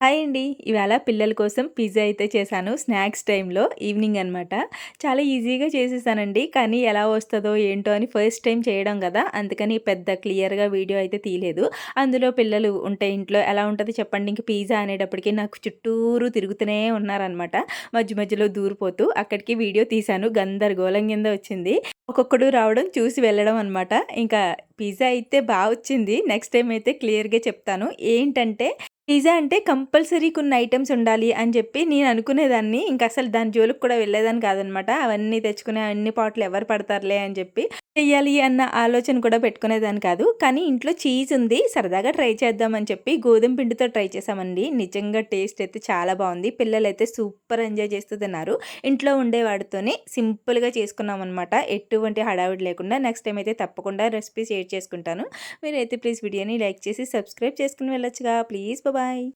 Hi అండి. ఇవాళ పిల్లల కోసం పిజ్జా అయితే చేశాను. స్నాక్స్ టైంలో ఈవినింగ్ అనమాట చాలా ఈజీగా చేసేసానండి. కానీ ఎలా వస్తుందో ఏంటో అని ఫస్ట్ టైం చేయడం కదా. అందుకని పెద్ద క్లియర్గా వీడియో అయితే తీయలేదు. అందులో పిల్లలు ఉంటే ఇంట్లో ఎలా ఉంటుంది చెప్పండి. ఇంక పిజ్జా అనేటప్పటికి నాకు చుట్టూరు తిరుగుతూనే ఉన్నారనమాట మధ్య మధ్యలో దూరిపోతూ అక్కడికి వీడియో తీశాను. గందరగోళం కింద వచ్చింది. ఒక్కొక్కడు రావడం చూసి వెళ్ళడం అనమాట ఇంకా పిజ్జా అయితే బాగా వచ్చింది. నెక్స్ట్ టైం అయితే క్లియర్గా చెప్తాను. ఏంటంటే పిజ్జా అంటే కంపల్సరీ కొన్ని ఐటమ్స్ ఉండాలి అని చెప్పి నేను అనుకునేదాన్ని. ఇంకా అసలు దాని జోలికి కూడా వెళ్ళేదాన్ని కాదనమాట. అవన్నీ తెచ్చుకునే అన్ని పాటలు ఎవరు పడతారులే అని చెప్పి చెయ్యాలి అన్న ఆలోచన కూడా పెట్టుకునేదాన్ని కాదు. కానీ ఇంట్లో చీజ్ ఉంది సరదాగా ట్రై చేద్దామని చెప్పి గోధుమ పిండితో ట్రై చేసామండి నిజంగా టేస్ట్ అయితే చాలా బాగుంది. పిల్లలు అయితే సూపర్ ఎంజాయ్ చేస్తూ తిన్నారు. ఇంట్లో ఉండేవాడితోనే సింపుల్గా చేసుకున్నాం అనమాట ఎటువంటి హడావిడి లేకుండా నెక్స్ట్ టైం అయితే తప్పకుండా రెసిపీ షేర్ చేసుకుంటాను. మీరైతే ప్లీజ్ వీడియోని లైక్ చేసి సబ్స్క్రైబ్ చేసుకుని వెళ్ళొచ్చుగా. Please Bye.